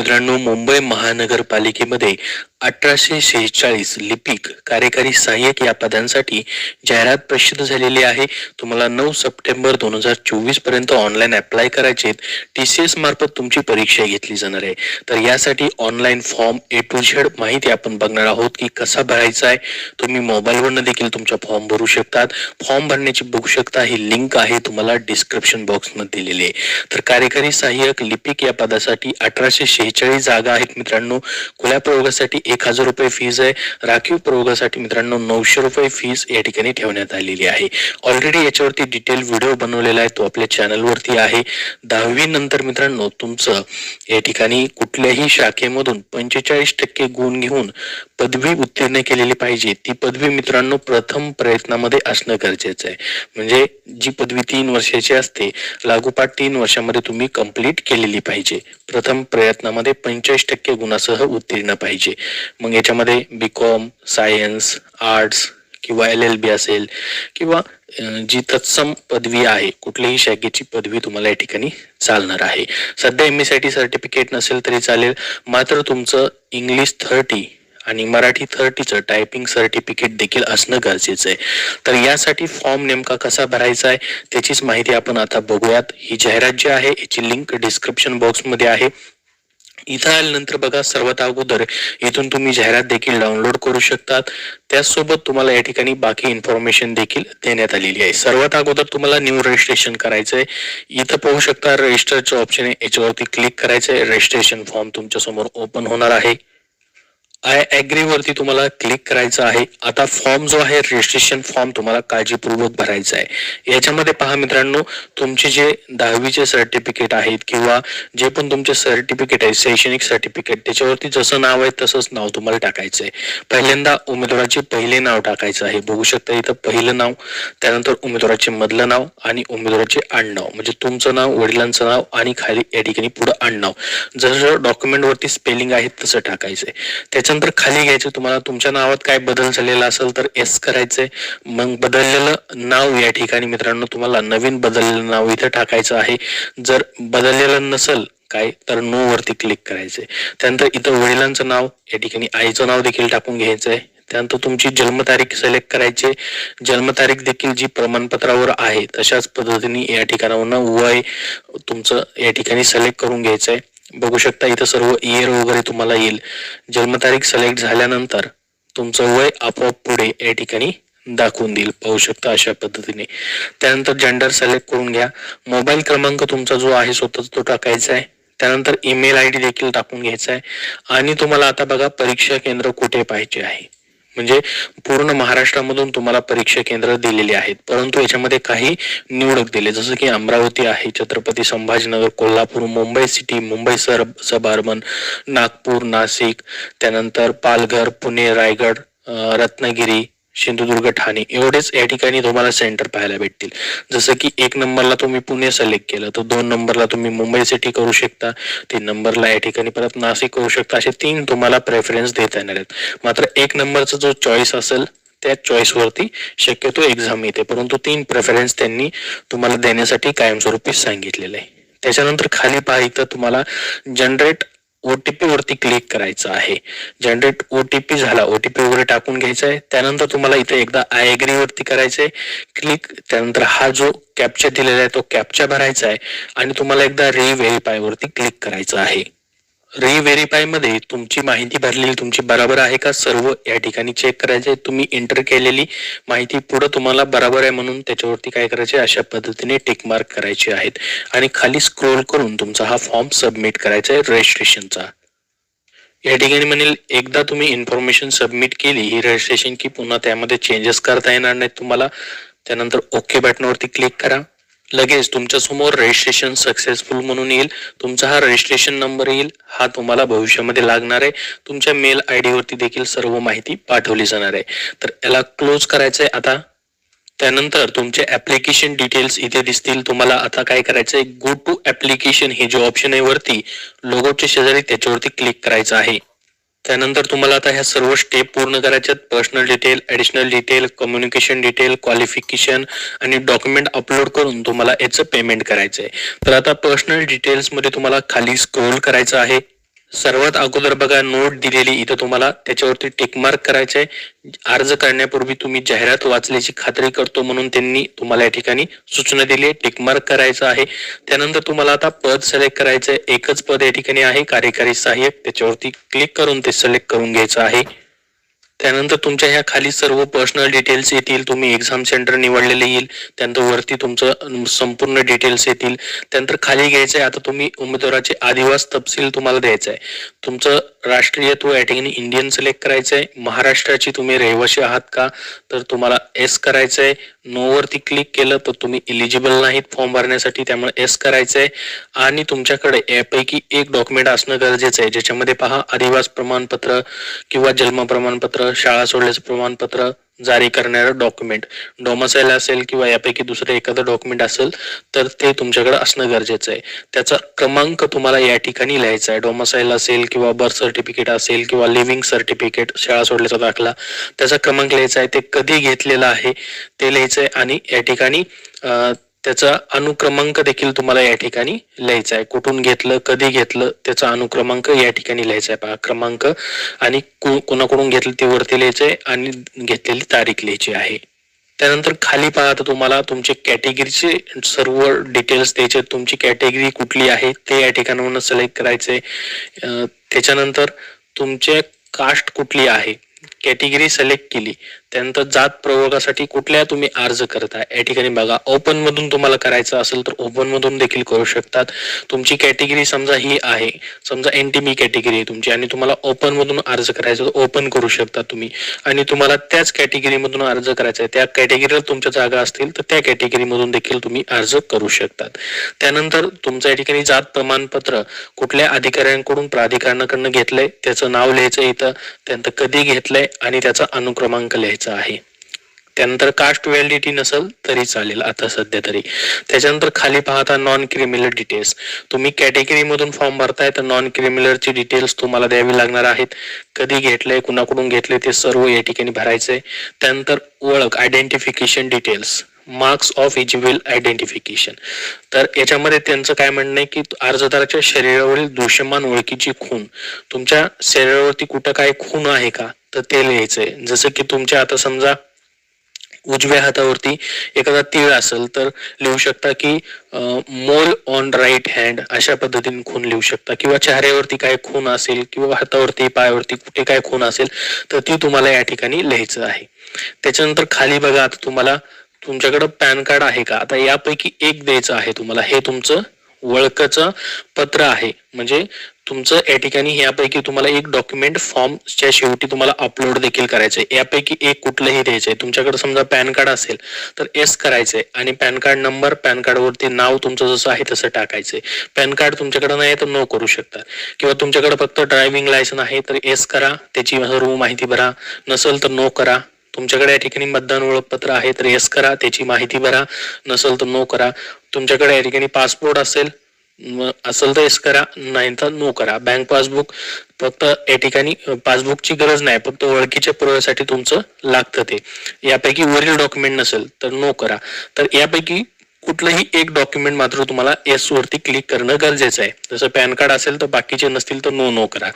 मित्रांनो मुंबई महानगरपालिकेमध्ये अठराशे शेहेचाळीस लिपिक कार्यकारी सहाय्यक या पदांसाठी जाहिरात प्रसिद्ध झालेली आहे. तुम्हाला नऊ सप्टेंबर दोन हजार चोवीसपर्यंत ऑनलाईन अप्लाय करायचे टी सी एस मार्फत तुमची परीक्षा घेतली जाणार आहे. तर यासाठी online form A to Z माहिती आपण बघणार आहोत की कसा भरायचा आहे. तुम्ही मोबाईलवरनं देखील तुमचा फॉर्म भरू शकतात. फॉर्म भरण्याची बघू शकता. ही लिंक आहे तुम्हाला डिस्क्रिप्शन बॉक्समध्ये दिलेली आहे. तर कार्यकारी सहाय्यक लिपिक या पदासाठी अठराशे शेहेचाळीस जागा आहेत मित्रांनो. खुल्या प्रयोगासाठी एक हजार रुपये फीज आहे. राखीव प्रयोगासाठी मित्रांनो नऊशे रुपये फीज या ठिकाणी ठेवण्यात आलेली आहे. ऑलरेडी याच्यावरती डिटेल व्हिडिओ बनवलेला आहे. तो आपल्या चॅनलवरती आहे. दहावी नंतर मित्रांनो तुमचं या ठिकाणी कुठल्याही शाखेमधून पंचेचाळीस टक्के गुण घेऊन पदवी उत्तीर्ण केलेली पाहिजे. ती पदवी मित्रांनो प्रथम प्रयत्नामध्ये असणं गरजेचं आहे. म्हणजे जी पदवी तीन वर्षाची असते लागोपाठ तीन वर्षामध्ये तुम्ही कंप्लीट केलेली पाहिजे. प्रथम प्रयत्नामध्ये पंचेचाळीस टक्के गुणासह उत्तीर्ण पाहिजे. मग याच्यामध्ये बी कॉम सायन्स आर्ट्स किंवा एल एल बी असेल किंवा जी तत्सम पदवी आहे कुठल्याही शाखेची पदवी तुम्हाला या ठिकाणी चालणार आहे. सध्या M S I T certificate नसेल तरी चालेल मात्र तुमचं इंग्लिश थर्टी आणि मराठी थर्टीचं टायपिंग सर्टिफिकेट देखील असणं गरजेचं आहे. तर यासाठी फॉर्म नेमका कसा भरायचा आहे त्याचीच माहिती आपण आता बघूयात. ही जाहिरात जी आहे याची लिंक डिस्क्रिप्शन बॉक्समध्ये आहे. इथं आल्यानंतर बघा सर्वात अगोदर इथून तुम्ही जाहिरात देखील डाउनलोड करू शकतात. त्याचसोबत तुम्हाला या ठिकाणी बाकी इन्फॉर्मेशन देखील देण्यात आलेली आहे. सर्वात अगोदर तुम्हाला न्यू रजिस्ट्रेशन करायचं आहे इथं पाहू शकता रजिस्टरचं ऑप्शन आहे याच्यावरती क्लिक करायचं आहे रजिस्ट्रेशन फॉर्म तुमच्यासमोर ओपन होणार आहे. आय ॲग्री वरती तुम्हाला क्लिक करायचं आहे. आता फॉर्म जो आहे रजिस्ट्रेशन फॉर्म तुम्हाला काळजीपूर्वक भरायचा आहे. याच्यामध्ये पहा मित्रांनो तुमचे जे दहावीचे सर्टिफिकेट आहेत किंवा जे पण तुमचे सर्टिफिकेट आहे शैक्षणिक सर्टिफिकेट त्याच्यावरती जसं नाव आहे तसंच नाव तुम्हाला टाकायचं आहे. पहिल्यांदा उमेदवाराचे पहिले नाव टाकायचं आहे. बघू शकता इथं पहिलं नाव त्यानंतर उमेदवाराचे मधलं नाव आणि उमेदवाराचे आडनाव. म्हणजे तुमचं नाव वडिलांचं नाव आणि खाली या ठिकाणी पुढं आडनाव. जसं डॉक्युमेंटवरती स्पेलिंग आहे तसं टाकायचं आहे. त्याच्यानंतर खाली घ्यायचं तुम्हाला तुमच्या नावात काय बदल झालेला असेल तर एस करायचंय. मग बदललेलं नाव या ठिकाणी मित्रांनो तुम्हाला नवीन बदललेलं नाव इथं टाकायचं आहे. जर बदललेलं नसेल काय तर नो वरती क्लिक करायचंय. त्यानंतर इथं वडिलांचं नाव या ठिकाणी आईचं नाव देखील टाकून घ्यायचंय. त्यानंतर तुमची जन्मतारीख सिलेक्ट करायची जन्मतारीख देखील जी प्रमाणपत्रावर आहे तशाच पद्धतीने या ठिकाणावरनं वय तुमचं या ठिकाणी सिलेक्ट करून घ्यायचंय. बघू शकता इथं सर्व इयर वगैरे तुम्हाला येईल. जन्मतारीख सिलेक्ट झाल्यानंतर तुमचं वय आपोआप पुढे या ठिकाणी दाखवून देईल. पाहू शकता अशा पद्धतीने. त्यानंतर जेंडर सिलेक्ट करून घ्या. मोबाईल क्रमांक तुमचा जो आहे स्वतःच तो टाकायचा आहे. त्यानंतर ईमेल आय डी देखील टाकून घ्यायचा आहे. आणि तुम्हाला आता बघा परीक्षा केंद्र कुठे पाहिजे आहे. म्हणजे पूर्ण महाराष्ट्रामधून तुम्हाला परीक्षा केंद्र दिलेली आहेत. परंतु याच्यामध्ये काही निवडक दिले. जसं की अमरावती आहे छत्रपती संभाजीनगर कोल्हापूर मुंबई सिटी मुंबई सर सब अर्बन नागपूर नाशिक त्यानंतर पालघर पुणे रायगड रत्नागिरी सिंधुदुर्ग ठाणे एवढेच या ठिकाणी तुम्हाला सेंटर पाहायला भेटतील. जसं की एक नंबरला तुम्ही पुणे सिलेक्ट केलं तर दोन नंबरला तुम्ही मुंबई सिटी करू शकता तीन नंबरला या ठिकाणी परत नाशिक करू शकता असे तीन तुम्हाला प्रेफरन्स देता येणार आहेत. मात्र एक नंबरचा जो चॉईस असेल त्या चॉईसवरती शक्यतो एक्झाम येते परंतु तीन प्रेफरन्स त्यांनी तुम्हाला देण्यासाठी कायमस्वरूपी सांगितलेलं आहे. त्याच्यानंतर खाली पहा इथं तुम्हाला जनरेट ओटीपी वरती क्लिक करायचं आहे. जनरेट ओटीपी झाला ओटीपी वगैरे टाकून घ्यायचा आहे. त्यानंतर तुम्हाला इथे एकदा आय एग्री वरती करायचंय. क्लिक त्यानंतर हा जो कॅप्चा दिलेला आहे तो कॅप्चा भरायचा आहे. आणि तुम्हाला एकदा री व्हेरीफाय वरती क्लिक करायचं आहे. री व्हेरीफायमध्ये तुमची माहिती भरलेली तुमची बरोबर आहे का? सर्व या ठिकाणी चेक करायचे. तुम्ही एंटर केलेली माहिती पुढे तुम्हाला बरोबर आहे म्हणून त्याच्यावरती काय करायचे? अशा पद्धतीने टिक मार्क करायचे आहेत. आणि खाली स्क्रोल करून तुमचा हा फॉर्म सबमिट करायचा आहे रजिस्ट्रेशनचा या ठिकाणी म्हणेल एकदा तुम्ही इन्फॉर्मेशन सबमिट केली ही रजिस्ट्रेशन की पुन्हा त्यामध्ये चेंजेस करता येणार नाहीत तुम्हाला. त्यानंतर ओके बटनावरती क्लिक करा. लगेच तुमच्यासमोर रजिस्ट्रेशन सक्सेसफुल म्हणून येईल. तुमचा हा रजिस्ट्रेशन नंबर येईल. हा तुम्हाला भविष्यामध्ये लागणार आहे. तुमच्या मेल आय डी वरती देखील सर्व माहिती पाठवली जाणार आहे. तर याला क्लोज करायचंय आता. त्यानंतर तुमचे ऍप्लिकेशन डिटेल्स इथे दिसतील. तुम्हाला आता काय करायचं आहे गो टू ऍप्लिकेशन हे जे ऑप्शन आहे वरती लोगोच्या शेजारी त्याच्यावरती क्लिक करायचं आहे. त्यानंतर तुम्हाला आता ह्या सर्व स्टेप पूर्ण करायच्यात. Personal detail additional detail communication detail qualification आणि डॉक्युमेंट अपलोड करून तुम्हाला याचं पेमेंट करायचं आहे तर आता पर्सनल डिटेल्समध्ये तुम्हाला खाली स्क्रोल करायचं आहे. सर्वात अगोदर बघा नोट दिलेली इथं तुम्हाला त्याच्यावरती टिक मार्क करायचं आहे अर्ज करण्यापूर्वी तुम्ही जाहिरात वाचल्याची खात्री करतो म्हणून त्यांनी तुम्हाला या ठिकाणी सूचना दिली आहे. टिक मार्क करायचं आहे. त्यानंतर तुम्हाला आता पद सिलेक्ट करायचं आहे एकच पद या ठिकाणी आहे. कार्यकारी सहाय्यक त्याच्यावरती क्लिक करून ते सिलेक्ट करून घ्यायचं आहे. त्यानंतर तुमच्या ह्या खाली सर्व पर्सनल डिटेल्स येतील. तुम्ही एक्झाम सेंटर निवडलेले येईल. त्यानंतर वरती तुमचं संपूर्ण डिटेल्स येतील. त्यानंतर खाली घ्यायचं आहे आता तुम्ही उमेदवाराचे आदिवास तपशील तुम्हाला द्यायचा आहे तुमचं राष्ट्रीयत्व या ठिकाणी इंडियन सिलेक्ट करायचं आहे महाराष्ट्राची तुम्ही रहिवाशी आहात का? तर तुम्हाला एस करायचं आहे नो वरती क्लिक केलं तर तुम्ही इलिजिबल नाहीत फॉर्म भरण्यासाठी. त्यामुळे एस करायचं आहे आणि तुमच्याकडे यापैकी एक डॉक्युमेंट असणं गरजेचं आहे. ज्याच्यामध्ये पहा आदिवास प्रमाणपत्र किंवा जन्म प्रमाणपत्र शाळा सोडल्याचं प्रमाणपत्र जारी करणारं डॉक्युमेंट डोमसाईल असेल किंवा यापैकी दुसरं एखादं डॉक्युमेंट असेल तर ते तुमच्याकडे असणं गरजेचं आहे. त्याचा क्रमांक तुम्हाला या ठिकाणी लिहायचा आहे. डोमसाईल असेल किंवा बर्थ सर्टिफिकेट असेल किंवा लिव्हिंग सर्टिफिकेट शाळा सोडल्याचा दाखला त्याचा क्रमांक लिहायचा आहे. ते कधी घेतलेला आहे ते लिहायचं आहे आणि या ठिकाणी त्याचा अनुक्रमांक देखील तुम्हाला या ठिकाणी लिहायचा आहे. कुठून घेतलं कधी घेतलं त्याचा अनुक्रमांक या ठिकाणी लिहायचा आहे. पहा क्रमांक आणि कोणाकडून घेतलं ते वरती लिहायचं आहे आणि घेतलेली तारीख लिहायची आहे. त्यानंतर खाली पाहता तुम्हाला तुमचे कॅटेगरीचे सर्व डिटेल्स द्यायचे तुमची कॅटेगरी कुठली आहे ते या ठिकाणावरून सिलेक्ट करायचे त्याच्यानंतर तुमचे कास्ट कुठली आहे कॅटेगरी सिलेक्ट केली त्यानंतर जात प्रवर्गासाठी कुठल्या तुम्ही अर्ज करताय? या ठिकाणी बघा ओपन मधून तुम्हाला करायचं असेल तर ओपन मधून देखील करू शकतात. तुमची कॅटेगरी समजा ही आहे समजा एन टी बी कॅटेगरी आहे तुमची आणि तुम्हाला ओपन मधून अर्ज करायचा तर ओपन करू शकता तुम्ही. आणि तुम्हाला त्याच कॅटेगरी मधून अर्ज करायचा आहे त्या कॅटेगरीला तुमच्या जागा असतील तर त्या कॅटेगरी मधून देखील तुम्ही अर्ज करू शकतात. त्यानंतर तुमचं या ठिकाणी जात प्रमाणपत्र कुठल्या अधिकाऱ्यांकडून प्राधिकरणाकडनं घेतलंय त्याचं नाव लिहायचं इथं त्यानंतर कधी घेतलं घेतलंय आणि त्याचा अनुक्रमांक लिहायचा आहे. त्यानंतर कास्ट व्हॅलिडिटी नसेल तरी चालेल आता सध्या तरी. त्याच्यानंतर खाली पाहता नॉन क्रिमिनल डिटेल्स तुम्ही कॅटेगरी मधून फॉर्म भरताय तर नॉन क्रिमिनलची डिटेल्स तुम्हाला द्यावी लागणार आहेत. कधी घेतलंय कुणाकडून घेतले ते सर्व या ठिकाणी भरायचंय. त्यानंतर ओळख identification details marks of eligible identification तर याच्यामध्ये त्यांचं काय म्हणणं आहे की अर्जदाराच्या शरीरावरील दृश्यमान ओळखीची खून तुमच्या शरीरावरती कुठं काय खून आहे का? तर ते लिहायचंय. जसं की तुमच्या आता समजा उजव्या हातावरती एखादा तीळ असेल तर लिहू शकता की मोल ऑन राईट हँड अशा पद्धतीने खून लिहू शकता. किंवा चेहऱ्यावरती काय खून असेल किंवा हातावरती पायावरती कुठे काय खून असेल तर ती तुम्हाला या ठिकाणी लिहायचं आहे. त्याच्यानंतर खाली बघा आता तुम्हाला तुमच्याकडं पॅन कार्ड आहे का? आता यापैकी एक द्यायचं आहे तुम्हाला. हे तुमचं वळखचं पत्र आहे. म्हणजे तुमचं या ठिकाणी यापैकी तुम्हाला एक डॉक्युमेंट फॉर्मच्या शेवटी तुम्हाला अपलोड देखील करायचंय. यापैकी एक कुठलंही द्यायचंय. तुमच्याकडे समजा पॅन कार्ड असेल तर एस करायचंय आणि पॅन कार्ड नंबर पॅन कार्डवरती नाव तुमचं जसं आहे तसं टाकायचंय. पॅन कार्ड तुमच्याकडे नाही तर नो करू शकता. किंवा तुमच्याकडे फक्त ड्रायव्हिंग लायसन आहे तर एस करा. त्याची सर्व माहिती भरा. नसेल तर नो करा. तुमच्याकडे या ठिकाणी मतदान ओळखपत्र आहे तर एस करा. त्याची माहिती भरा. नसेल तर नो करा. तुमच्याकडे या ठिकाणी पासपोर्ट असेल असेल तर एस करा नाही तर नो करा. बँक पासबुक फक्त या ठिकाणी पासबुकची गरज नाही फक्त ओळखीच्या पुराव्यासाठी तुमचं लागतं ते. यापैकी वरील डॉक्युमेंट नसेल तर नो करा. तर यापैकी कुठलंही एक डॉक्युमेंट मात्र तुम्हाला एस वरती क्लिक करणं गरजेचं आहे. जसं पॅन कार्ड असेल तर बाकीचे नसतील तर नो नो करा.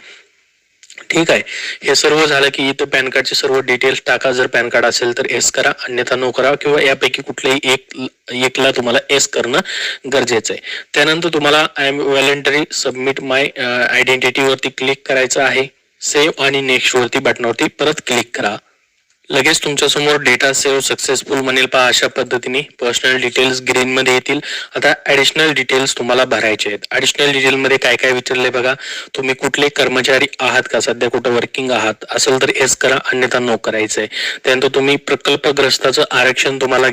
ठीक आहे. हे सर्व झालं की इथं पॅन कार्डचे सर्व डिटेल्स टाका. जर पॅन कार्ड असेल तर एस करा अन्यथा नो करा किंवा यापैकी कुठल्याही एक एकला तुम्हाला एस करणं गरजेचं आहे. त्यानंतर तुम्हाला I M voluntary submit my identity वरती क्लिक करायचं आहे. सेव्ह आणि नेक्स्ट वरती बटनावरती परत क्लिक करा. लगेच तुमच्यासमोर डेटा सेव्ह सक्सेसफुल म्हणेल पहा अशा पद्धतीने. पर्सनल डिटेल्स ग्रीनमध्ये येतील. आता ऍडिशनल डिटेल्स तुम्हाला भरायचे आहेत. ॲडिशनल डिटेलमध्ये काय काय विचारले बघा. तुम्ही कुठले कर्मचारी आहात का? सध्या कुठं वर्किंग आहात? असेल तर एस करा. अन्यथा नो करायचंय. त्यानंतर तुम्ही प्रकल्पग्रस्ताचं आरक्षण तुम्हाला